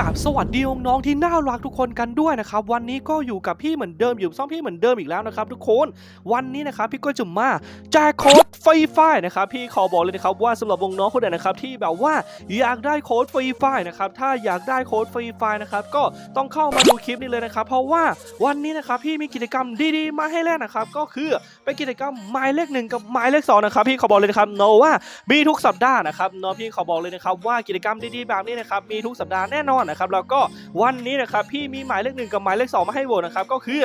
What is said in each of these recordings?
กับสวัสดีน้องๆที่น่ารักทุกคนกันด้วยนะครับ วันนี้ก็อยู่กับพี่เหมือนเดิมอยู่ซ่องพี่เหมือนเดิมอีกแล้วนะครับทุกคนวันนี้นะครับพี่ก็จะมาแจกโค้ดฟรีไฟนะครับพี่ขอบอกเลยนะครับว่าสำหรับวงน้องคนไหนนะครับที่แบบว่าอยากได้โค้ดฟรีไฟนะครับถ้าอยากได้โค้ดฟรีไฟนะครับก็ต้องเข้ามาดูคลิปนี้เลยนะครับ เพราะว่าวันนี้นะครับพี่มีกิจกรรมดีๆ มาให้เล่นนะครับก็คือเป็นกิจกรรมหมายเลขหนึ่งกับหมายเลขสองนะครับพี่ขอบอกเลยนะครับโนว่ามีทุกสัปดาห์นะครับเน้องพี่ขอบอกเลยนะครับว่ากิจกรรมดีๆแบบนี้นะครับมีทุกสัปดาห์แน่นอนนะครับแล้วก็วันนี้นะครับพี่มีหมายเลขหนึ่งกับหมายเลขสองมาให้โหวตนะครับก็คือ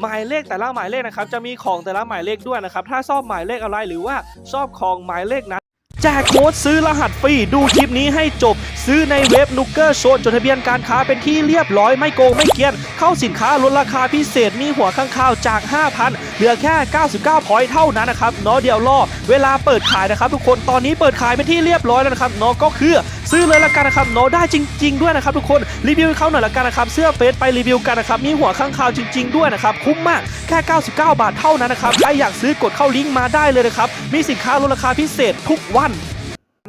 หมายเลขแต่ละหมายเลขนะครับจะมีของแต่ละหมายเลขด้วยนะครับถ้าชอบหมายเลขอะไรหรือว่าชอบของหมายเลขนั้นแจกโค้ดซื้อรหัสฟรีดูคลิปนี้ให้จบ ซื้อในเว็บนุกเกอร์โชนจดทะเบียนการค้าเป็นที่เรียบร้อยไม่โกงไม่เกียน เข้าสินค้าลดราคาพิเศษมีหัวข้างข่าวจาก 5,000 เหลือแค่ 99 พอยต์เท่านั้นนะครับเนาะเดี๋ยวรอเวลาเปิดขายนะครับทุกคนตอนนี้เปิดขายเป็นที่เรียบร้อยแล้วนะครับเนาะก็คือ ซื้อเลยละกันนะครับเนาะได้จริง ๆ ด้วยนะครับทุกคนรีวิวเขาหน่อยละกันนะครับเสื้อเฟซไปรีวิวกันนะครับมีหัวข้างข่าวจริง ๆ ด้วยนะครับคุ้มมากแค่ 99 บาทเท่านั้นนะครับใครอยากซื้อกดเข้าลิงก์มาได้เลยนะครับมีสินค้าลดราคาพิเศษทุกวัน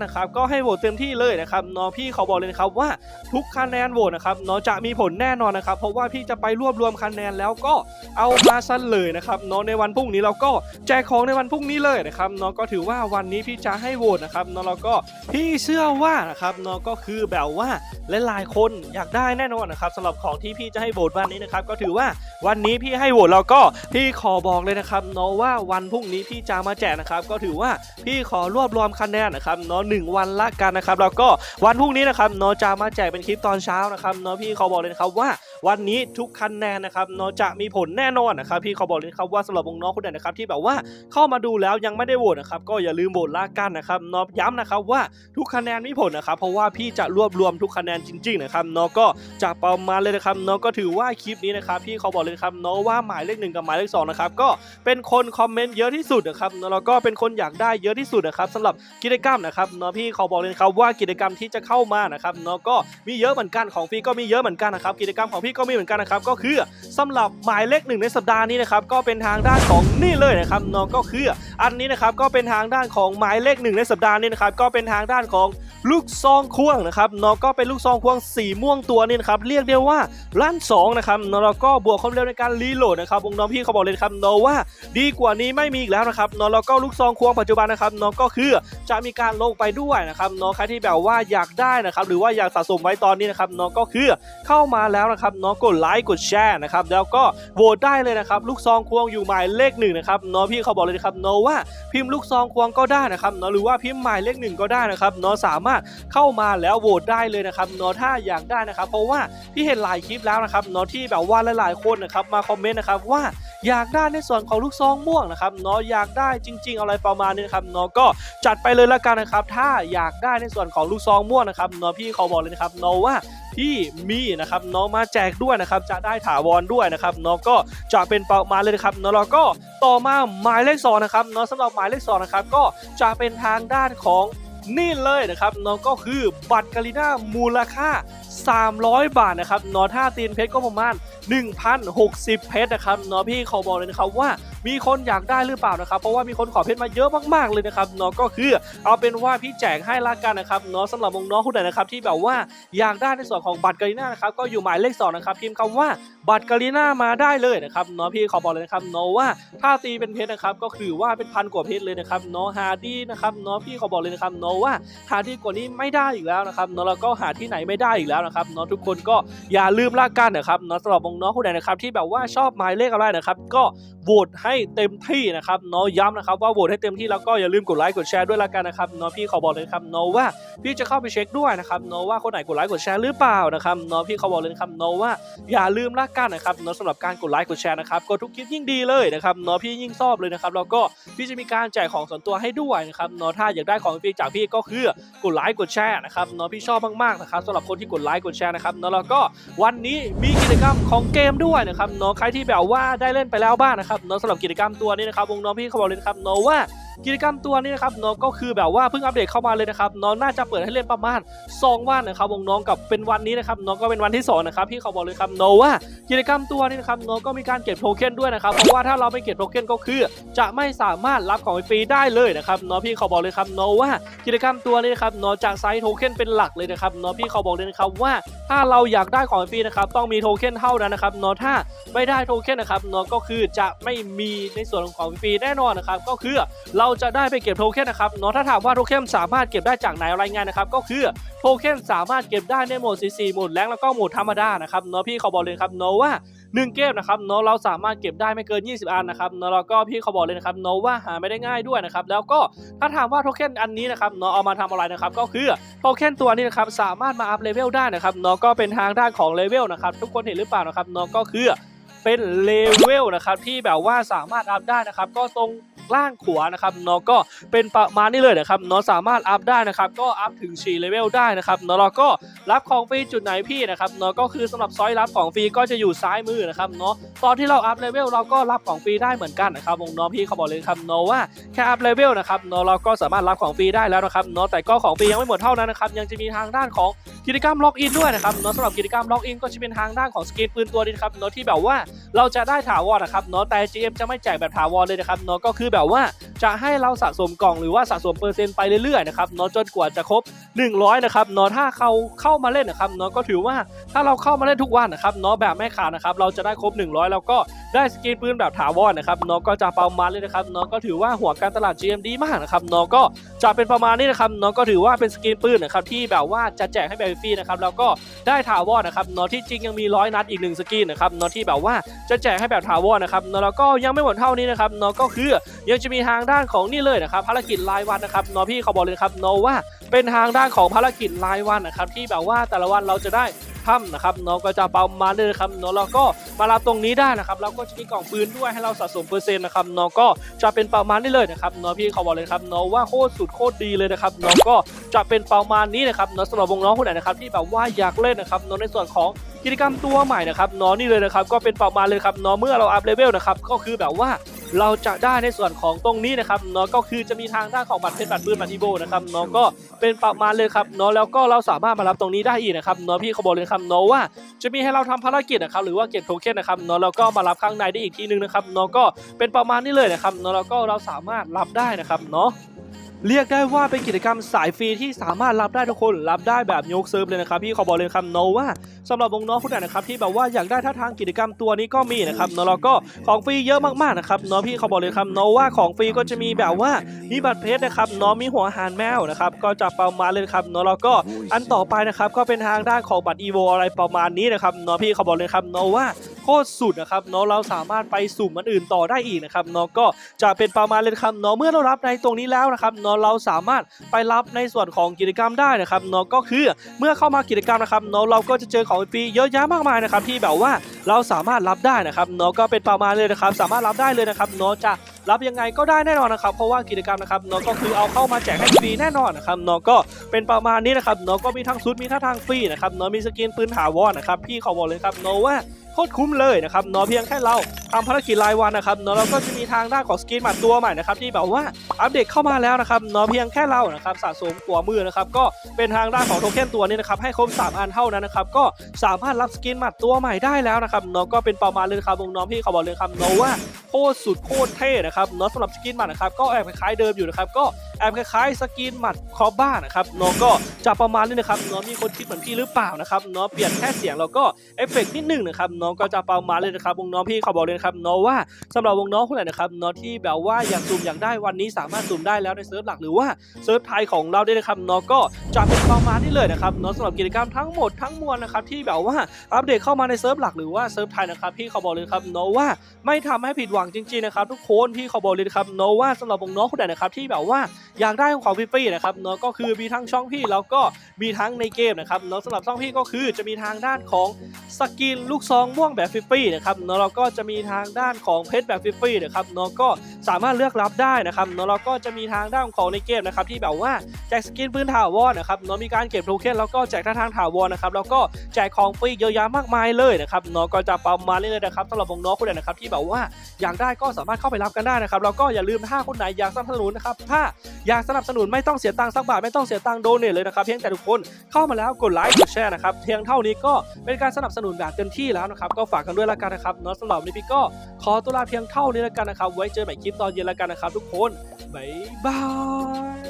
นะครับก็ให้โหวตเต็มที่เลยนะครับน้องพี่เขาบอกเลยนะครับว่าทุกคะแนนโหวตนะครับน้องจะมีผลแน่นอนนะครับ เพราะว่าพี่จะไปรวบรวมคะแนนแล้วก็เอามาสั้นเลยนะครับน้องในวันพรุ่งนี้เราก็แจกของในวันพรุ่งนี้เลยนะครับน้องก็ถือว่าวันนี้พี่จะให้โหวตนะครับน้องเราก็พี่เชื่อว่านะครับน้องก็คือแบบว่าหลายๆคนอยากได้แน่นอนนะครับสำหรับของที่พี่จะให้โหวตวันนี้นะครับก็ถือว่าวันนี้พี่ให้โหวตเราก็พี่ขอบอกเลยนะครับน้องว่าวันพรุ่งนี้พี่จะมาแจกนะครับก็ถือว่าพี่ขอรวบรวมคะแนนนะครับน้อง1 วันละกันนะครับแล้วก็วันพรุ่งนี้นะครับเนอะจะมาแจกเป็นคลิปตอนเช้านะครับเนอะพี่เขาบอกเลยนะครับว่าวันนี้ทุกคะแนนนะครับเนอะจะมีผลแน่นอนนะครับพี่เขาบอกเลยครับว่าสำหรับวงน้องคนไหนนะครับที่แบบว่าเข้ามาดูแล้วยังไม่ได้โหวตนะครับก็อย่าลืมโหวตละกันนะครับเนอะย้ำนะครับว่าทุกคะแนนมีผลนะครับเพราะว่าพี่จะรวบรวมทุกคะแนนจริงๆนะครับเนอะก็จะประมาณเลยนะครับเนอะก็ถือว่าคลิปนี้นะครับพี่เขาบอกเลยครับเนอะว่าหมายเลขหนึ่งกับหมายเลขสองนะครับก็เป็นคนคอมเมนต์เยอะที่สุดนะครับแล้วก็เป็นคนอยากได้เยอะที่สุดนะครับสำหรับกิจกรรมนะครับเนาะพี่เขาบอกเลยครับว่ากิจกรรมที่จะเข้ามานะครับเนาะก็มีเยอะเหมือนกันของพี่ก็มีเยอะเหมือนกันนะครับกิจกรรมของพี่ก็มีเหมือนกันนะครับก็คือสำหรับหมายเลขหนึ่งในสัปดาห์นี้นะครับก็เป็นทางด้านของนี่เลยนะครับเนาะก็คืออันนี้นะครับก็เป็นทางด้านของหมายเลขหนึ่งในสัปดาห์นี้นะครับก็เป็นทางด้านของลูกซองควงนะครับเนาะก็เป็นลูกซองควงสีม่วงตัวนี่นะครับเรียกได้ว่าล้านสองนะครับเนาะแล้วก็บวกความเร็วในการรีโหลดนะครับวงน้องพี่เขาบอกเลยครับเนาะว่า ดีกว่านี้ไม่มีอีกแล้วนะครับเนาะแล้วก็ลูกซองควงปัจจุบันนะครับเนาะก็คือจะมีการลงไปไปด้วยนะครับเนาะใครที่แบบว่าอยากได้นะครับหรือว่าอยากสะสมไว้ตอนนี้นะครับเนาะก็คือเข้ามาแล้วนะครับเนาะกดไลค์กดแชร์นะครับแล้วก็โหวตได้เลยนะครับลูกซองควงอยู่หมายเลขหนึ่งนะครับเนาะพี่เขาบอกเลยนะครับเนาะว่าพิมพ์ลูกซองควงก็ได้นะครับเนาะหรือว่าพิมพ์หมายเลขหนึ่งก็ได้นะครับเนาะสามารถเข้ามาแล้วโหวตได้เลยนะครับเนาะถ้าอยากได้นะครับ เพราะว่าพี่เห็นหลายคลิปแล้วนะครับเนาะที่แบบว่าหลายๆคนนะครับมาคอมเมนต์นะครับว่า อยากได้ในส่วนของลูกซองม่วงนะครับเนาะอยากได้จริง ๆ อะไรประมาณนี้นะครับเนาะก็จัดไปเลยละกันนะครับถ้าอยากได้ในส่วนของลูกซองม่วงนะครับเนาะพี่เขาบอกเลยนะครับเนาะว่าพี่มีนะครับเนาะมาแจกด้วยนะครับจะได้ถาวรด้วยนะครับเนาะก็จะเป็นประมาณเลยนะครับเนาะแล้วก็ต่อมาหมายเลขสองนะครับเนาะสำหรับหมายเลขสองนะครับก็จะเป็นทางด้านของ นี่เลยนะครับน้องก็คือบัตรกาลิน่ามูลค่า 300 บาทนะครับเนอถ้าตีนเพชรก็ประมาณ 1,060 เพชรนะครับเนอพี่เขาบอกเลยนะครับว่ามีคนอยากได้หรือเปล่านะครับ เพราะว่ามีคนขอเพชรมาเยอะมากๆเลยนะครับเนอก็คือเอาเป็นว่าพี่แจกให้ละกันนะครับเนอสำหรับน้องคนไหนนะครับที่แบบว่าอยากได้ในส่วนของบัตรกาลิน่านะครับก็อยู่หมายเลขสองนะครับพิมพ์คำว่าบัตรกาลิน่ามาได้เลยนะครับเนอพี่ขาบอกเลยนะครับเนอว่าถ้าตีเป็นเพชรนะครับก็คือว่าเป็นพันกว่าเพชรเลยนะครับเนอฮาร์ดี้นะครับเนอพี่ขาบอกเลยนะครับเนอว่าหาที่กว่านี้ไม่ได้อีกแล้วนะครับเนาะแล้วก็หาที่ไหนไม่ได้อีกแล้วนะครับเนาะทุกคนก็อย่าลืมละกันนะครับเนาะสำหรับน้องคนไหนนะครับที่แบบว่าชอบหมายเลขอะไรนะครับก็โหวตให้เต็มที่นะครับเนาะย้ำนะครับว่าโหวตให้เต็มที่แล้วก็อย่าลืมกดไลค์กดแชร์ด้วยละกันนะครับเนาะพี่ขอบอกเลยนะครับเนาะว่าพี่จะเข้าไปเช็คด้วยนะครับเนาะว่าคนไหนกดไลค์กดแชร์หรือเปล่านะครับเนาะพี่ขาบอกเลยครับเนาะว่าอย่าลืมละกันนะครับเนาะสำหรับการกดไลค์กดแชร์นะครับกดทุกคลิปยิ่งดีเลยนะครับเนาะพี่ยิ่งชอบเลยนะครับแล้วก็พี่จะมีการแจกของส่วนตัวให้ด้วยนะครับเนาะถ้าอยากได้ของฟรีจากพี่ก็คือกดไลค์กดแชร์นะครับเนาะพี่ชอบมากๆนะครับสำหรับคนที่กดไลค์กดแชร์นะครับเนาะแล้วก็วันนี้มีกิจกรรมของเกมด้วยนะครับเนาะใครที่แบบว่าได้เล่นไปแล้วบ้างนะครับเนาะสำหรับกิจกรรมตัวนี้นะครับวงน้องพี่เขาบอกเลยนะครับเนาะว่ากิจกรรมตัวนี้นะครับน้องก็คือแบบว่าเพิ่งอัปเดตเข้ามาเลยนะครับน้องน่าจะเปิดให้เล่นประมาณ2วันนะครับวงน้องกับเป็นวันนี้นะครับน้องก็เป็นวันที่สองนะครับพี่เขาบอกเลยครับโน้ว่ากิจกรรมตัวนี้นะครับน้องก็มีการเก็บโทเค็นด้วยนะครับเพราะว่าถ้าเราไม่เก็บโทเค็นก็คือ จะไม่สามารถรับของฟรีได้เลยนะครับน้องพี่เขาบอกเลยครับโน้ว่ากิจกรรมตัวนี้นะครับน้องจะไซส์โทเค็นเป็นหลักเลยนะครับน้องพี่เขาบอกเลยนะครับว่าถ้าเราอยากได้ของฟรีนะครับต้องมีโทเค็นเท่านั้นนะครับน้องถ้าไม่ได้โทเค็นนะครับน้องก็คือจะไม่มีในส่วนของของฟรีแน่นอนนะครับก็คือเราจะได้ไปเก็บโทเค็นนะครับเนาะถ้าถามว่าโทเค็นสามารถเก็บได้จากไหนอะไรไงนะครับก็คือโทเค็นสามารถเก็บได้ในโหมด CC โหมดแรงแล้วก็โหมดธรรมดานะครับเนาะพี่เขาบอกเลยครับเนาะว่า1เกมนะครับเนาะเราสามารถเก็บได้ไม่เกิน 20 อันนะครับเนาะแล้วก็พี่เขาบอกเลยนะครับเนาะว่าหาไม่ได้ง่ายด้วยนะครับแล้วก็ถ้าถามว่าโทเค็นอันนี้นะครับเนาะเอามาทำอะไรนะครับก็คือโทเค็นตัวนี้นะครับสามารถมาอัพเลเวลได้นะครับเนาะก็เป็นทางด้านของเลเวลนะครับทุกคนเห็นหรือเปล่านะครับเนาะก็คือ เป็นเลเวลนะครับที่แบบว่าสามารถอัพได้นะครับก็ตรงล่างขวานะครับเนาะก็เป็นประมาณนี้เลยนะครับเนาะสามารถอัพได้นะครับก็อัพถึง4เลเวลได้นะครับเนาะเราก็รับของฟรีจุดไหนพี่นะครับเนาะก็คือสำหรับซอยรับของฟรีก็จะอยู่ซ้ายมือนะครับเนาะตอนที่เราอัพเลเวลเราก็รับของฟรีได้เหมือนกันนะครับวงน้องพี่เขาบอกเลยครับเนาะว่าแค่อัพเลเวลนะครับเนาะเราก็สามารถรับของฟรีได้แล้วนะครับเนาะแต่ก็ของฟรียังไม่หมดเท่านั้นนะครับยังจะมีทางด้านของกิจกรรมล็อกอินด้วยนะครับเนาะสำหรับกิจกรรมล็อกอินก็จะเป็นทางด้านของสกินปืนตัวนี้นครับเนาะที่แบบว่าเราจะได้ถาวรนะครับเนาะแต่ GM จะไม่แจกแบบถาวรเลยนะครับเนาะก็คือแบบว่าจะให้เราสะสมกล่องหรือว่าสะสมเปอร์เซ็นต์ไปเรื่อยๆนะครับเนาะจนกว่าจะครบ 100นะครับเนาะถ้าเขาเข้ามาเล่นนะครับเนาะก็ถือว่าถ้าเราเข้ามาเล่นทุกวันนะครับเนาะแบบไม่ขาดนะครับเราจะได้ครบ 100 แล้วก็ ได้สกินปืนแบบถาวรนะครับเนาะก็จะประมาณเลยนะครับเนาะก็ถือว่าหัวการตลาด GM ดีมากนะครับเนาะก็จะเป็นประมาณนี้นะครับเนาะก็ถือว่าเป็นสกินปืนนะครับที่แบบว่าจะแจกให้แบบฟรีนะครับแล้วก็ได้ถาวรนะครับเนาะที่จริงยังมีร้อยนัดอีกหนึ่งสกินนะครับเนาะที่แบบว่าจะแจกให้แบบถาวรนะครับเนาะแล้วก็ยังไม่หมดเท่านี้นะครับเนาะก็คือยังจะมีทางด้านของนี่เลยนะครับภารกิจรายวันนะครับเนาะพี่เขาบอกเลยครับเนาะว่าเป็นทางด้านของภารกิจรายวันนะครับที่แบบว่าแต่ละวันเราจะได้ ทำนะครับเนาะก็จะประมาณนี้นะครับนาะแล้วก็มารับตรงนี้ได้นะครับแล้วก็จะมีกล่องปืนด้วยให้เราสะสมเปอร์เซ็นต์นะครับเนาะก็จะเป็นประมาณนี้เลยนะครับเนาะพี่เขาบอกเลยครับเนาะว่าโคตรสุดโคตรดีเลยนะครับเนาะก็จะเป็นประมาณนี้นะครับเนาะสำหรับวงน้องคนไหนนะครับที่แบบว่าอยากเล่นนะครับเนาะในส่วนของกิจกรรมตัวใหม่นะครับเนาะนี่เลยนะครับก็เป็นประมาณเลยครับเนาะเมื่อเราอัพเลเวลนะครับก็คือแบบว่า เราจะได้ในส่วนของตรงนี้นะครับเนาะก็คือจะมีทางด้านของบัตรเพชรบัตรปืนบัตรอีโบนะครับเนาะก็เป็นประมาณเลยครับเนาะแล้วก็เราสามารถมารับตรงนี้ได้อีกนะครับเนาะพี่เขาบอกเลยครับเนาะว่าจะมีให้เราทำภารกิจนะครับหรือว่าเก็บโทเค็นนะครับเนาะแล้วก็มารับข้างในได้อีกทีนึงนะครับเนาะก็เป็นประมาณนี้เลยนะครับเนาะแล้วก็เราสามารถรับได้นะครับเนาะ เรียกได้ว่าเป็นกิจกรรมสายฟรีที่สามารถรับได้ทุกคนรับได้แบบยกเซิร์ฟเลยนะครับพี่ขอบอกเลยครับโนว่าสำหรับวงน้องผู้ใดนะครับที่แบบว่าอยากได้ท่าทางกิจกรรมตัวนี้ก็มีนะครับเนาะแล้วก็ของฟรีเยอะมากๆนะครับเนาะพี่เขาบอกเลยครับเนว่าของฟรีก็จะมีแบบว่ามีบัตรเพชรนะครับเนาะมีหัวหารแมวนะครับก็จะประมาณเลยครับเนาะแล้วก็อันต่อไปนะครับก็เป็นทางด้านของบัตรอีโวอะไรประมาณนี้นะครับเนาะพี่เขาบอกเลยครับเนว่า โคตรสุดนะครับเนาะเราสามารถไปสุ่มมันอื่นต่อได้อีกนะครับเนาะก็จะเป็นประมาณเลยครับเนาะเมื่อเรารับในตรงนี้แล้วนะครับเนาะเราสามารถไปรับในส่วนของกิจกรรมได้นะครับเนาะก็คือเมื่อเข้ามากิจกรรมนะครับเนาะเราก็จะเจอของฟรีเยอะแยะมากมายนะครับที่แบบว่า เราสามารถรับได้นะครับเนาะก็เป็นประมาณเลยนะครับ สามารถรับได้เลยนะครับเนาะจะรับยังไงก็ได้แน่นอนนะครับเพราะว่ากิจกรรมนะครับเนาะก็คือเอาเข้ามาแจกให้ฟรีแน่นอนนะครับเนาะก็เป็นประมาณนี้นะครับเนาะก็มีทั้งชุดมีทั้งทางฟรีนะครับเนาะมีสกินปืนถาวรนะครับพี่ขาบอกเลยครับเนาะว่าโคตรคุ้มเลยนะครับเนาะเพียงแค่เราทำภารกิจรายวันนะครับเนาะเราก็จะมีทางด้านของสกินหมัดตัวใหม่นะครับที่แบบว่าอัปเดตเข้ามาแล้วนะครับเนาะเพียงแค่เรานะครับสะสมหัวมือนะครับก็เป็นทางด้านของโทเค็นตัวนี้นะครับให้ครบ3อันเท่านั้นนะครับก็สามารถรับสกินหมัดตัวใหม่ได้แล้วนะครับเนาะก็เป็นประมาณเลยครับวงน้องพี่เขาบอกเลยครับเนาะว่าโคตรสุดโคตรเท่นะครับเนาะสำหรับสกินหมัดนะครับก็แอบคล้ายๆเดิมอยู่นะครับก็แอบคล้ายๆสกินหมัดคอบ้านะครับเนาะก็จะประมาณนี้นะครับเนาะมีคนคิดเหมือนพี่หรือเปล่านะครับเนาะเปลี่ยนแค่เสียงแล้วก็เอฟเฟกต์นิดหนึงนะครับเนาะก็จะประมาณเลยนะครับวงน้องพี่เขาบอกเลยนะครับเนาะว่าสำหรับวงน้องคนไหนนะครับเนาะที่แบบว่าอยากซูมอยากได้วันนี้สามารถซูมได้แล้วในเซิร์ฟหลักหรือว่าเซิร์ฟไทยของเราได้วยนะครับเนาะก็จะเป็นประมาณนี้เลยนะครับเนาะสำหรับกิจกรรมทั้งหมดทั้งมวลนะครับที่แบบว่าอัปเดตเข้ามาในเซิร์ฟหลักหรือว่าเซิร์ฟไทยนะครับพี่เขาบอกเลยครับโนว่าไม่ทำให้ผิดหวังจริงๆนะครับทุกคนพี่เขาบอกเลยครับโนว่าสำหรับวงน้องคนไหนนะครับที่แบบว่าอยากได้ของฟรีๆนะครับเนาะก็คือมีทั้งช่องพี่แล้วก็มีทั้งในเกมนะครับเนาะสำหรับช่องพี่ก็คือจะมีทางด้านของสกินลูกซองม่วงแบบฟรีๆนะครับเนาะเราก็จะมีทางด้านของเพชรแบบฟรีๆนะครับเนาะก็สามารถเลือกรับได้นะครับเนาะเราก็จะมีทางด้านของในเกมนะครับที่แบบว่าแจกสกินปืนถาวรนะครับเนาะมีการเก็บโทเค็นแล้วก็แจกท่าทางถาวรนะครับแล้วก็แจกของฟรีเยอะแยะมากมายเลยนะครับเนาะก็จะประมาณนี้เลยนะครับสำหรับวงน้องคนไหนนะครับที่แบบว่าอยากได้ก็สามารถเข้าไปรับกันได้นะครับแล้วก็อย่าลืมถ้าคนไหนอยากสนับสนุนนะครับถ้าอยากสนับสนุนไม่ต้องเสียตังค์สักบาทไม่ต้องเสียตังค์โดเนทเลยนะครับเพียงแต่ทุกคนเข้ามาแล้วกดไลค์กดแชร์นะครับเพียงเท่านี้ก็เป็นการสนับสนุนแบบเต็มที่แล้วนะครับก็ฝากกันด้วยละกันนะครับเนาะสำหรับวันนี้พี่ก็ขอตัวลาเพียงเท่านี้ละกันนะครับไว้เจอใหม่คลิปตอนเย็นละกันนะครับทุกคนบ๊ายบาย